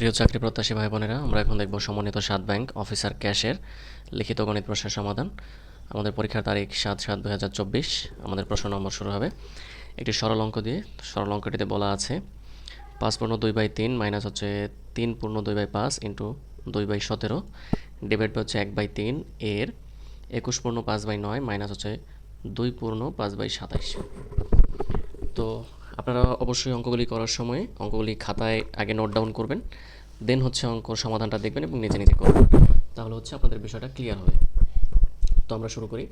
প্রিয় চাকরি প্রত্যাশী ভাই বোনেরা আমরা এখন দেখব সমন্বিত সাত ব্যাংক অফিসার ক্যাশের লিখিত গণিত প্রশ্নের সমাধান। আমাদের পরীক্ষার তারিখ সাত সাত দু হাজার চব্বিশ। আমাদের প্রশ্ন নম্বর শুরু হবে। একটি সরল অঙ্ক দিয়ে, সরল অঙ্কটিতে বলা আছে, পাঁচ পূর্ণ দুই বাই তিন মাইনাস হচ্ছে তিন পূর্ণ দুই বাই পাঁচ ইন্টু দুই বাই সতেরো ডিভাইড হচ্ছে এক বাই তিন এর একুশ পূর্ণ পাঁচ বাই নয় মাইনাস হচ্ছে দুই পূর্ণ পাঁচ বাই সাতাইশ। তো আপনারা অবশ্যই অঙ্কগুলি করার সময় অঙ্কগুলি খাতায় আগে নোট ডাউন করবেন দেন হচ্ছে অঙ্ক সমাধানটা দেখবেন এবং নিজে নিজে করবেন। তাহলে হচ্ছে আপনাদের বিষয়টা ক্লিয়ার হবে। তো আমরা শুরু করি।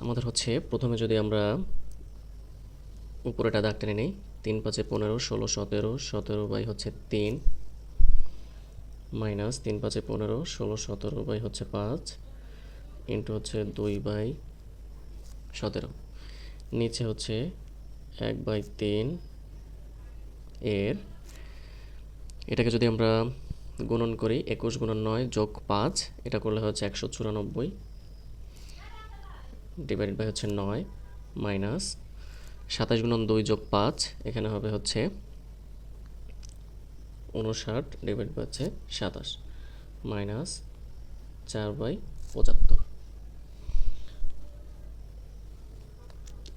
আমাদের হচ্ছে প্রথমে যদি আমরা উপরেটা দাগ টেনে নিই, তিন পাঁচে পনেরো, ষোলো, সতেরো সতেরো বাই হচ্ছে তিন, মাইনাস তিন পাঁচে পনেরো, ষোলো, সতেরো বাই হচ্ছে পাঁচ, ইন্টু হচ্ছে দুই বাই সতেরো। নিচে হচ্ছে এক বাই তিন এর, এটাকে যদি আমরা গুণন করি একুশ গুণন নয় যোগ পাঁচ, এটা করলে হচ্ছে একশো চুরানব্বই ডিভাইড বাই হচ্ছে নয় মাইনাস সাতাশ গুণন দুই যোগ পাঁচ, এখানে হবে হচ্ছে উনষাট ডিভাইড বাই হচ্ছে সাতাশ মাইনাস চার বাই পঁচাত্তর।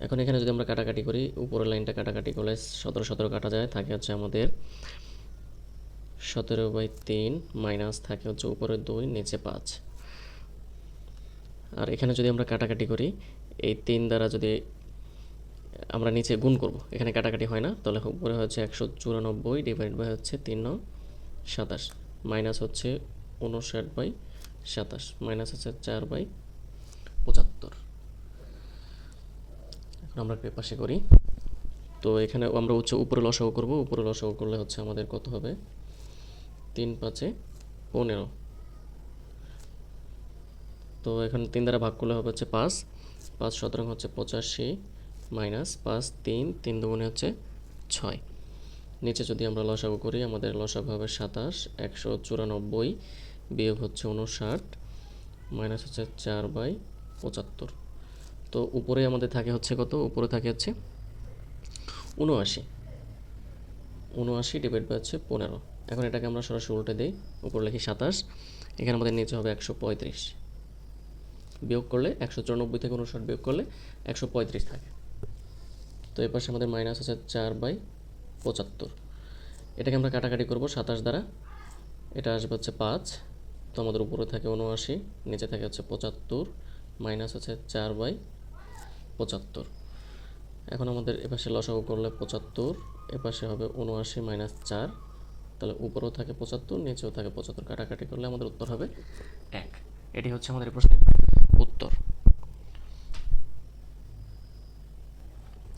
এখন এখানে যদি আমরা কাটাকাটি করি, উপরের লাইনটা কাটাকাটি করলে সতেরো সতেরো কাটা যায়, থাকে হচ্ছে আমাদের সতেরো বাই তিন মাইনাস থাকে হচ্ছে উপরে দুই, নিচে পাঁচ। আর এখানে যদি আমরা কাটাকাটি করি, এই তিন দ্বারা যদি আমরা নিচে গুণ করব, এখানে কাটাকাটি হয় না, তাহলে উপরে হচ্ছে একশো চুরানব্বই ডিভাইড বাই হচ্ছে তিন নং সাতাশ। মাইনাস হচ্ছে উনষাট বাই সাতাশ। মাইনাস হচ্ছে চার বাই পঁচাত্তর আমরা পাশে করি। তো এখানে আমরা হচ্ছে উপরে লসাগু করব। উপরে লসাগু করলে হচ্ছে আমাদের কত হবে? তিন পাঁচে পনেরো। তো এখানে তিন দ্বারা ভাগ করলে হবে হচ্ছে পাঁচ। পাঁচ শতরং হচ্ছে পঁচাশি মাইনাস পাঁচ তিন তিন দুগুণে হচ্ছে ছয়। নিচে যদি আমরা লসাগু করি, আমাদের লসাগু হবে সাতাশ, একশো চুরানব্বই বিয়োগ হচ্ছে উনষাট মাইনাস হচ্ছে চার বাই পঁচাত্তর। তো উপরে আমাদের থাকে হচ্ছে কত? উপরে থাকে হচ্ছে উনআশি। উনআশি ডিভাইড বাই হচ্ছে পনেরো। এখন এটাকে আমরা সরাসরি উল্টে দিই। উপরে লিখি সাতাশ। এখানে আমাদের নিচে হবে একশো পঁয়ত্রিশ। বিয়োগ করলে একশো চুরানব্বই থেকে উনষাট বিয়োগ করলে একশো পঁয়ত্রিশ থাকে। তো এ পাশে আমাদের মাইনাস আছে চার বাই পঁচাত্তর। এটাকে আমরা কাটাকাটি করব সাতাশ দ্বারা। এটা আসবে হচ্ছে পাঁচ। তো আমাদের উপরে থাকে উনআশি, নিচে থাকে হচ্ছে পঁচাত্তর। মাইনাস হচ্ছে চার বাই পঁচাত্তর। এখন আমাদের এপাশে লসাগু করলে পঁচাত্তর, এপাশে হবে উনআশি মাইনাস চার, তাহলে উপরেও থাকে পঁচাত্তর, নিচেও থাকে পঁচাত্তর। কাটাকাটি করলে আমাদের উত্তর হবে এক। এটি হচ্ছে আমাদের প্রশ্নের উত্তর।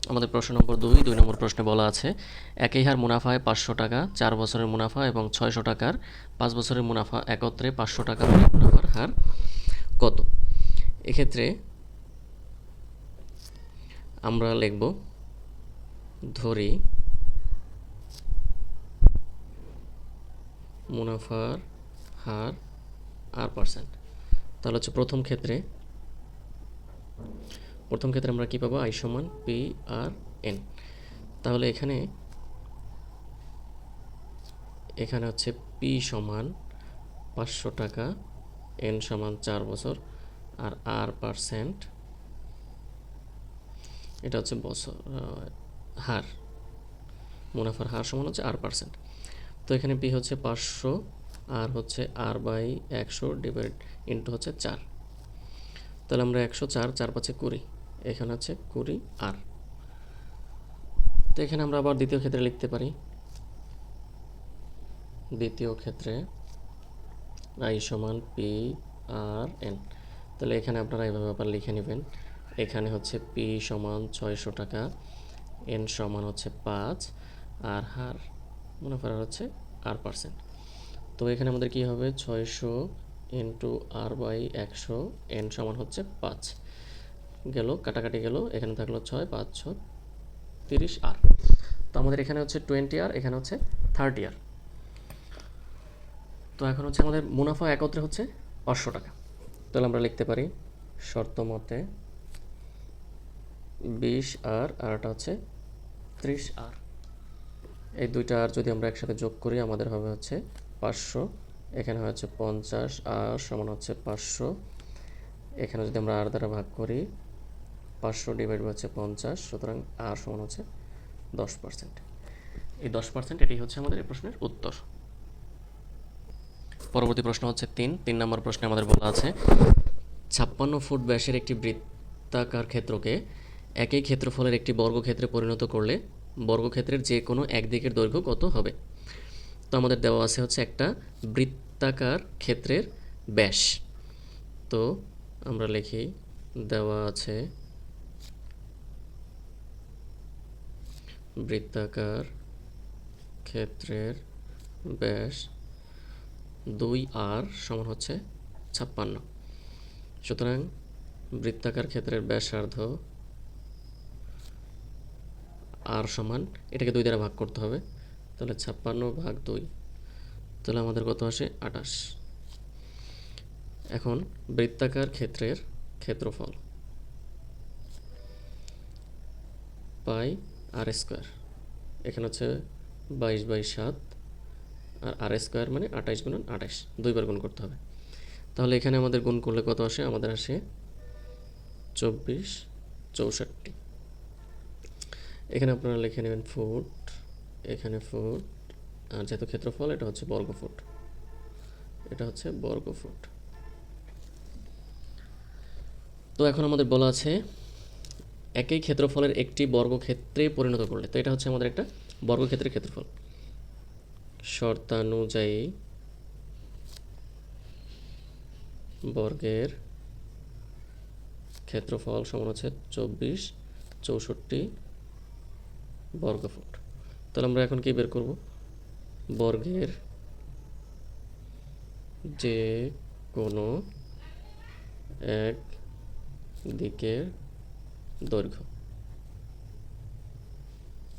আমাদের প্রশ্ন নম্বর দুই দুই নম্বর প্রশ্নে বলা আছে, একই হার মুনাফায় পাঁচশো টাকা, চার বছরের মুনাফা এবং ছয়শো টাকার, পাঁচ বছরের মুনাফা একত্রে পাঁচশো টাকা হলে মুনাফার হার কত? এক্ষেত্রে আমরা লিখব, ধরি মুনাফার হার আর পার্সেন্ট। তাহলে হচ্ছে প্রথম ক্ষেত্রে প্রথম ক্ষেত্রে আমরা কী পাবো? আই সমান পি আর এন। তাহলে এখানে এখানে হচ্ছে পি সমান পাঁচশো টাকা, এন সমান চার বছর, আর আর পার্সেন্ট এটা হচ্ছে বছর হার। মুনাফার হার সমান হচ্ছে আর পার্সেন্ট তো এখানে পি হচ্ছে পাঁচশো, আর হচ্ছে আর বাই একশো ডিভাইড ইন্টু হচ্ছে চার। তাহলে আমরা একশো চার চার পাঁচে কুড়ি। এখানে হচ্ছে কুড়ি আর তো এখানে আমরা আবার দ্বিতীয় ক্ষেত্রে লিখতে পারি। দ্বিতীয় ক্ষেত্রে আই সমান পি আর এন তাহলে এখানে আপনারা এইভাবে আবার লিখে নেবেন। এখানে হচ্ছে পি সমান ছয়শো টাকা এন সমান হচ্ছে পাঁচ, আর হার মুনাফার হচ্ছে আর পার্সেন্ট তো এখানে আমাদের কি হবে? ছয়শো ইন্টু আর বাই একশো এন সমান হচ্ছে পাঁচ। গেল, কাটাকাটি গেল, এখানে থাকল ছয়, পাঁচ ছ তিরিশ আর তো আমাদের এখানে হচ্ছে টোয়েন্টি আর এখানে হচ্ছে থার্টি আর তো এখন হচ্ছে আমাদের মুনাফা একত্রে হচ্ছে পাঁচশো টাকা। তাহলে আমরা লিখতে পারি শর্ত মতে বিশ আর আর এটা হচ্ছে ত্রিশ আর। এই দুইটা আর যদি আমরা একসাথে যোগ করি, আমাদের হবে হচ্ছে পাঁচশো। এখানে হচ্ছে পঞ্চাশ আর সমান হচ্ছে পাঁচশো। এখানে যদি আমরা আর দ্বারা ভাগ করি, পাঁচশো ডিভাইড হচ্ছে পঞ্চাশ, সুতরাং আর সমান হচ্ছে দশ পার্সেন্ট এই দশ পার্সেন্ট এটি হচ্ছে আমাদের এই প্রশ্নের উত্তর। পরবর্তী প্রশ্ন হচ্ছে তিন। তিন নম্বর প্রশ্নে আমাদের বলা আছে, ছাপ্পান্ন ফুট ব্যাসের একটি বৃত্তাকার ক্ষেত্রকে একই ক্ষেত্রফলের একটি বর্গক্ষেত্রে পরিণত করলে বর্গক্ষেত্রের যে কোনো একদিকের দৈর্ঘ্য কত হবে? তো আমাদের দেওয়া আছে হচ্ছে একটা বৃত্তাকার ক্ষেত্রের ব্যাস। তো আমরা লিখি, দেওয়া আছে বৃত্তাকার ক্ষেত্রের ব্যাস দুই আর সমান হচ্ছে ছাপ্পান্ন। সুতরাং বৃত্তাকার ক্ষেত্রের ব্যাসার্ধ আর সমান, এটাকে দুই দ্বারা ভাগ করতে হবে। তাহলে ছাপ্পান্ন ভাগ দুই। তাহলে আমাদের কত আসে? আটাশ এখন বৃত্তাকার ক্ষেত্রের ক্ষেত্রফল পাই আর স্কোয়ার। এখানে হচ্ছে বাইশ বাই সাত আর আর স্কোয়ার মানে আঠাইশ গুণন আঠাইশ। দুইবার গুণ করতে হবে। তাহলে এখানে আমাদের গুণ করলে কত আসে? আমাদের আসে চব্বিশ চৌষট্টি। এখানে আপনারা লিখে নেবেন ফুট এখানে ফুট আর যেহেতু ক্ষেত্রফল, এটা হচ্ছে বর্গ ফুট। এটা হচ্ছে বর্গ ফুট। তো এখন আমাদের বলা আছে, একই ক্ষেত্রফলের একটি বর্গক্ষেত্রে পরিণত করলে, তো এটা হচ্ছে আমাদের একটা বর্গক্ষেত্রের ক্ষেত্রফল। শর্তানুযায়ী বর্গের ক্ষেত্রফল সমান হচ্ছে চব্বিশ, চৌষট্টি বর্গফুট। তাহলে আমরা এখন কি বের করব? বর্গের যে কোনো এক দিকের দৈর্ঘ্য।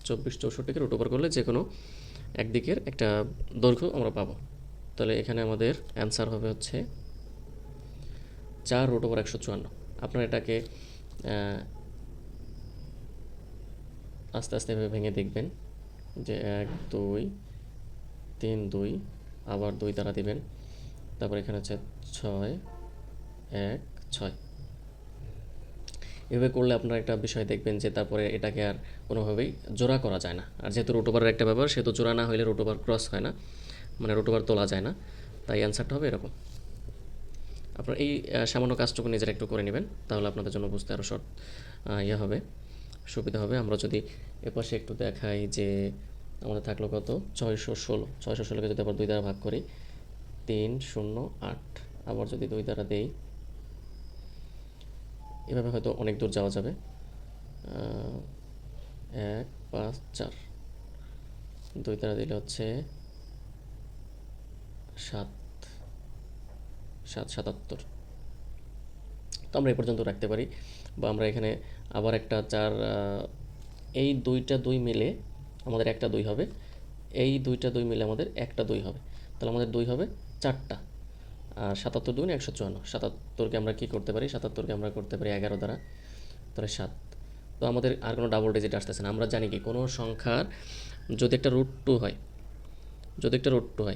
চব্বিশ চৌষট্টিকে রুট ওভার করলে যে কোনো একদিকের একটা দৈর্ঘ্য আমরা পাবো। তাহলে এখানে আমাদের অ্যান্সার হবে হচ্ছে চার রুট ওভার একশো চুয়ান্ন। আপনারা এটাকে আস্তে আস্তে এভাবে ভেঙে দেখবেন যে এক, দুই, তিন, দুই, আবার দুই দ্বারা দিবেন। তারপর এখানে হচ্ছে ছয়, এক, ছয়। এভাবে করলে আপনারা একটা বিষয় দেখবেন যে তারপরে এটাকে আর কোনোভাবেই জোড়া করা যায় না। আর যেহেতু রোটোবারের একটা ব্যাপার, সেহেতু জোড়া না হলে রোটোবার ক্রস হয় না। মানে রোটোবার তোলা যায় না। তাই অ্যান্সারটা হবে এরকম। আপনার এই সামান্য কাজটুকু নিজেরা একটু করে নেবেন, তাহলে আপনাদের জন্য বুঝতে আরও শর্ট ইয়ে হবে। সুবিধা হবে। আমরা যদি এপাশে একটু দেখাই যে আমাদের থাকল কত? ছয়শো ষোলো। ছয়শো ষোলোকে যদি আবার দুই দ্বারা ভাগ করি, তিন শূন্য আট। আবার যদি দুই দ্বারা দেই, এভাবে হয়তো অনেক দূর যাওয়া যাবে। এক, পাঁচ, চার। দুই দ্বারা দিলে হচ্ছে সাত। সাত, সাতাত্তর। তো আমরা এই পর্যন্ত রাখতে পারি বা আমরা এখানে আবার একটা চার এই দুইটা দুই মিলে আমাদের একটা দুই হবে। এই দুইটা দুই মিলে আমাদের একটা দুই হবে। তাহলে আমাদের দুই হবে চারটা। আর সাতাত্তর দুই একশো চুয়ান্ন। সাতাত্তরকে আমরা কী করতে পারি? সাতাত্তরকে আমরা করতে পারি এগারো দ্বারা। তাহলে সাত। তো আমাদের আর কোনো ডাবল ডিজিট আসতেছে না। আমরা জানি কি, কোনো সংখ্যার যদি একটা রুট টু হয়, যদি একটা রুট টু হয়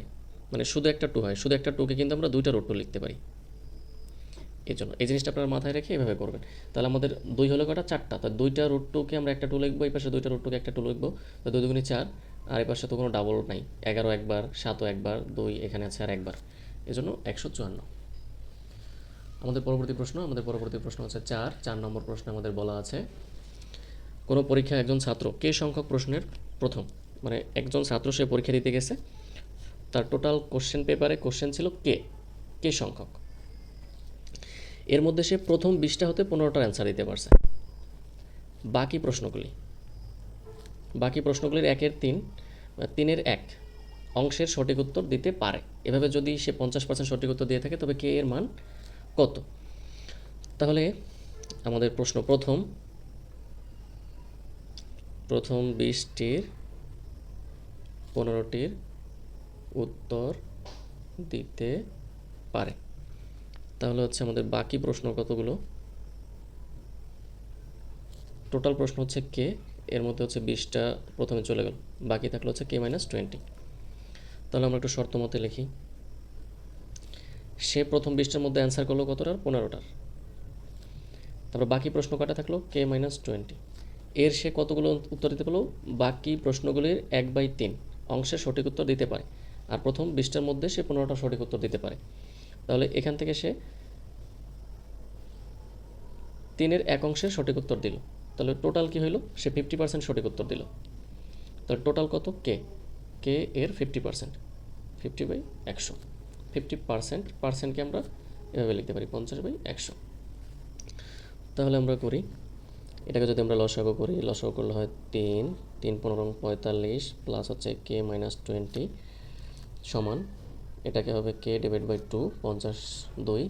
মানে শুধু একটা টু হয়, শুধু একটা টুকে কিন্তু আমরা দুইটা রুট টু লিখতে পারি। এই জন্য। এই জিনিসটা আপনারা মাথায় রেখে এভাবে করবেন। তাহলে আমাদের দুই হলো কটা? চারটা। তো দুইটা রুট টুকে আমরা একটা টু লিখব, এই পাশে দুইটা রুট টুকে একটা টু লিখব। তো দুই দুগুণে চার, আর এই পাশে তো কোনো ডাবল নাই। এগারো একবার, সাতও একবার, দুই এখানে আছে আর একবার। এই জন্য একশো চুয়ান্ন। আমাদের পরবর্তী প্রশ্ন, আমাদের পরবর্তী প্রশ্ন হচ্ছে চার। চার নম্বর প্রশ্নে আমাদের বলা আছে, কোনো পরীক্ষায় একজন ছাত্র কে সংখ্যক প্রশ্নের প্রথম? মানে একজন ছাত্র সে পরীক্ষা দিতে গেছে, তার টোটাল কোশ্চেন পেপারে কোশ্চেন ছিল কে? কে সংখ্যক? এর মধ্যে সে প্রথম বিশটা হতে পনেরোটার অ্যান্সার দিতে পারছে। বাকি প্রশ্নগুলি। বাকি প্রশ্নগুলির একের তিন তিনের এক অংশের সঠিক উত্তর দিতে পারে। এভাবে যদি সে পঞ্চাশ পার্সেন্ট সঠিক উত্তর দিয়ে থাকে, তবে কে এর মান কত? তাহলে আমাদের প্রশ্ন প্রথম। প্রথম বিশটির পনেরোটির উত্তর দিতে পারে। তাহলে হচ্ছে আমাদের বাকি প্রশ্ন কতগুলো? টোটাল প্রশ্ন হচ্ছে কে এর মধ্যে হচ্ছে বিশটা প্রথমে চলে গেল, বাকি থাকল হচ্ছে কে মাইনাস টোয়েন্টি তাহলে আমরা একটু শর্ত মতে লিখি। সে প্রথম বিশটার মধ্যে অ্যান্সার করল কতটার পনেরোটার তারপর বাকি প্রশ্ন কটা থাকল? কে মাইনাস টোয়েন্টি এর সে কতগুলো উত্তর দিতে পারল? বাকি প্রশ্নগুলির এক বাই তিন। অংশের সঠিক উত্তর দিতে পারে। আর প্রথম বিশটার মধ্যে সে পনেরোটা সঠিক উত্তর দিতে পারে। তাহলে এখান থেকে সে তিনের এক অংশের সঠিক উত্তর দিল। তাহলে টোটাল কি হইল? সে ফিফটি পার্সেন্ট সঠিক উত্তর দিল। তাহলে টোটাল কত? কে কে এর ফিফটি পার্সেন্ট ফিফটি বাই একশো। ফিফটি পার্সেন্ট পার্সেন্টকে আমরা এভাবে লিখতে পারি? পঞ্চাশ বাই একশো। তাহলে আমরা করি, এটাকে যদি আমরা লসাগু করি, লসাগু করলে হয় তিন। তিন পনেরো পঁয়তাল্লিশ প্লাস হচ্ছে কে মাইনাস টোয়েন্টি সমান এটাকে হবে কে ডিভাইড বাই টু পঞ্চাশ দুই।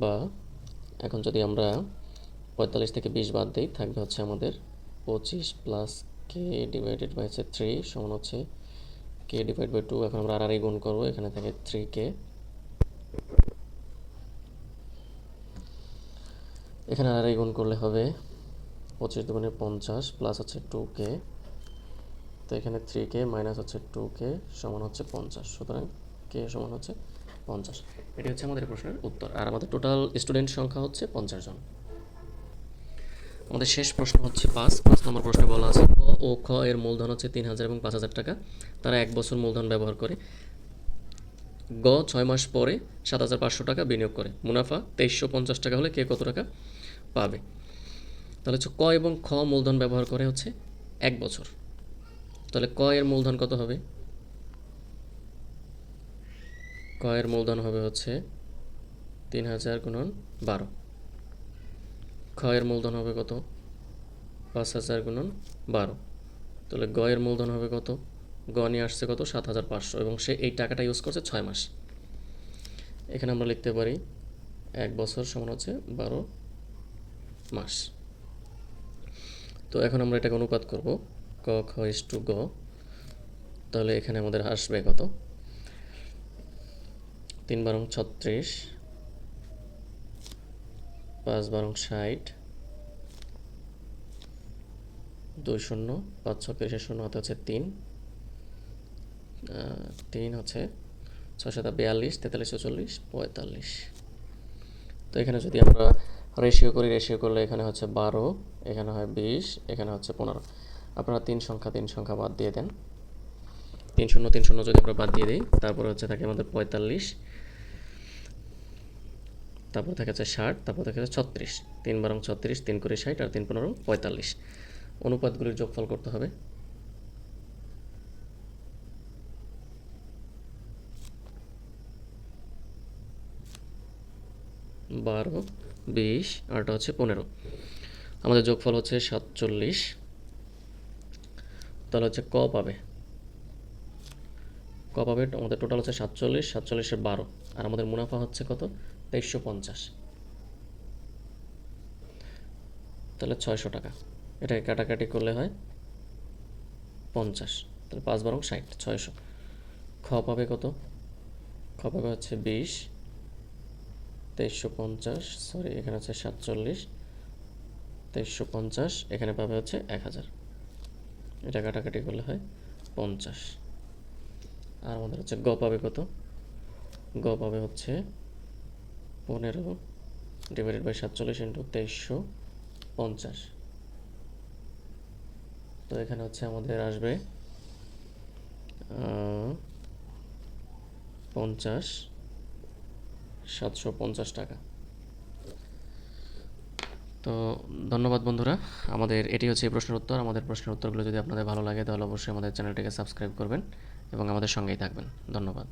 বা এখন যদি আমরা পঁয়তাল্লিশ থেকে বিশ বাদ দিই, থাকবে হচ্ছে আমাদের পঁচিশ প্লাস কে ডিভাইডেড বাই হচ্ছে থ্রি সমান হচ্ছে কে ডিভাইড বাই টু এখন আমরা আরই গুণ করব, এখানে থাকে থ্রি কে এখানে আর গুণ করলে হবে পঁচিশ দুগুণে পঞ্চাশ প্লাস হচ্ছে টু কে তো এখানে থ্রি কে মাইনাস হচ্ছে টু কে সমান হচ্ছে পঞ্চাশ। সুতরাং কে সমান হচ্ছে পঞ্চাশ। এটি হচ্ছে আমাদের প্রশ্নের উত্তর। আর আমাদের টোটাল স্টুডেন্ট সংখ্যা হচ্ছে পঞ্চাশ জন। আমাদের শেষ প্রশ্ন হচ্ছে পাঁচ। পাঁচ নম্বর প্রশ্নে বলা আছে, ক ও খ এর মূলধন হচ্ছে তিন হাজার এবং পাঁচ হাজার টাকা। তারা এক বছর মূলধন ব্যবহার করে। গ ছয় মাস পরে সাত হাজার পাঁচশো টাকা বিনিয়োগ করে। মুনাফা তেইশশো পঞ্চাশ টাকা হলে কে কত টাকা পাবে? তাহলে হচ্ছে ক এবং খ মূলধন ব্যবহার করে হচ্ছে এক বছর। তাহলে ক এর মূলধন কত হবে? ক এর মূলধন হবে হচ্ছে তিন হাজার গুণন বারো। খ এর মূলধন হবে কত? পাঁচ হাজার গুণন বারো। তাহলে গ এর মূলধন হবে কত? গ নিয়ে আসছে কত? সাত হাজার পাঁচশো এবং সে এই টাকাটা ইউজ করছে ছয় মাস। এখানে আমরা লিখতে পারি এক বছর সমান হচ্ছে বারো মাস। তো এখন আমরা এটাকে অনুপাত করব। ক, খ ইস টু গ, তাহলে এখানে আমাদের আসবে কত? তিন বারং ছত্রিশ, পাঁচ বারং ষাট, দুই শূন্য, পাঁচ ছ তিরিশের শূন্য হাতে হচ্ছে তিন তিন হচ্ছে ছয় সাত বিয়াল্লিশ, তেতাল্লিশ চল্লিশ পঁয়তাল্লিশ। তো এখানে যদি আমরা রেশিও করি রেশিও করলে এখানে হচ্ছে বারো, এখানে হয় বিশ, এখানে হচ্ছে পনেরো। আপনারা তিন সংখ্যা তিন সংখ্যা বাদ দিয়ে দেন। তিন শূন্য তিন শূন্য যদি আমরা বাদ দিয়ে দিই, তারপরে হচ্ছে থাকে আমাদের পঁয়তাল্লিশ, তারপর থাকে হচ্ছে ষাট, তারপর থাকে হচ্ছে ছত্রিশ। তিন বারং ছত্রিশ, তিন করে ষাট আর তিন পনেরো পঁয়তাল্লিশ। অনুপাতগুলির যোগফল করতে হবে। বারো, বিশ আরটা হচ্ছে পনেরো। আমাদের যোগফল হচ্ছে সাতচল্লিশ। তাহলে হচ্ছে ক পাবে। ক পাবে, আমাদের টোটাল হচ্ছে সাতচল্লিশ, সাতচল্লিশের বারো। আর আমাদের মুনাফা হচ্ছে কত? তেইশশো পঞ্চাশ। তাহলে ছয়শো টাকা। এটাকে কাটাকাটি করলে হয় পঞ্চাশ। তাহলে পাঁচ বারং ষাট, ছয়শো। খ পাবে কত? খ পাবে হচ্ছে বিশ। তেইশশো পঞ্চাশ সরি এখানে হচ্ছে সাতচল্লিশ। তেইশশো পঞ্চাশ, এখানে পাবে হচ্ছে এক হাজার। এটা কাটাকাটি করলে হয় পঞ্চাশ। আর আমাদের হচ্ছে গ পাবে কত? গ পাবে হচ্ছে পনেরো ডিভাইডেড বাই সাতচল্লিশ ইন্টু তেইশশো পঞ্চাশ। তো এখানে হচ্ছে আমাদের আসবে পঞ্চাশ সাতশো পঞ্চাশ টাকা। তো ধন্যবাদ বন্ধুরা। আমাদের এটি হচ্ছে এই প্রশ্নের উত্তর। আমাদের প্রশ্নের উত্তরগুলো যদি আপনাদের ভালো লাগে, তাহলে অবশ্যই আমাদের চ্যানেলটিকে সাবস্ক্রাইব করবেন এবং আমাদের সঙ্গেই থাকবেন। ধন্যবাদ।